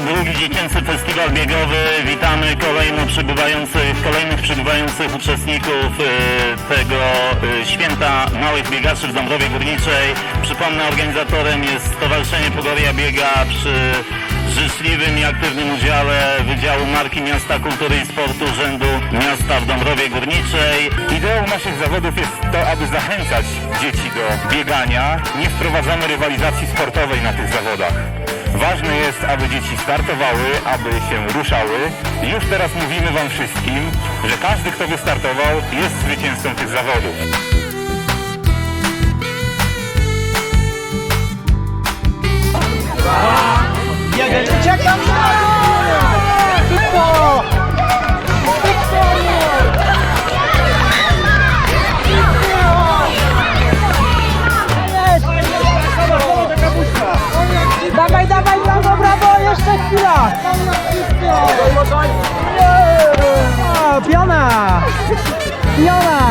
drugi dziecięcy festiwal biegowy. Witamy kolejno przybywających, kolejnych przybywających uczestników e, tego e, święta małych biegaczy w Dąbrowie Górniczej. Przypomnę, organizatorem jest Stowarzyszenie Pogoria Biega przy życzliwym i aktywnym udziale Marki Miasta Kultury i Sportu Urzędu Miasta w Dąbrowie Górniczej. Ideą naszych zawodów jest to, aby zachęcać dzieci do biegania. Nie wprowadzamy rywalizacji sportowej na tych zawodach. Ważne jest, aby dzieci startowały, aby się ruszały. Już teraz mówimy Wam wszystkim, że każdy, kto wystartował, jest zwycięzcą tych zawodów. 啊，不要嘛，不要嘛。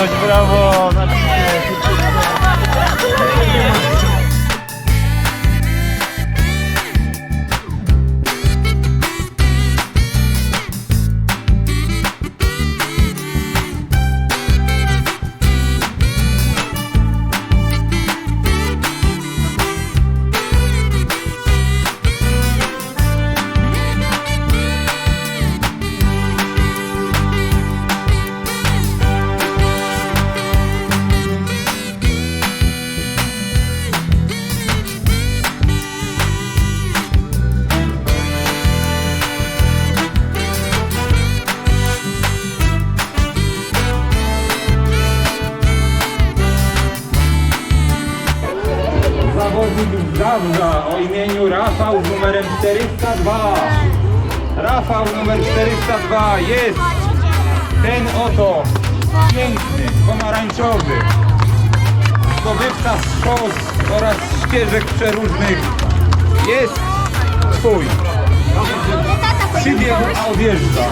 Ponte para a z Zabrza o imieniu Rafał z numerem 402. Rafał numer 402 jest ten oto piękny, pomarańczowy. Zdobywca szos oraz ścieżek przeróżnych jest twój. Przybiegł, a odjeżdża.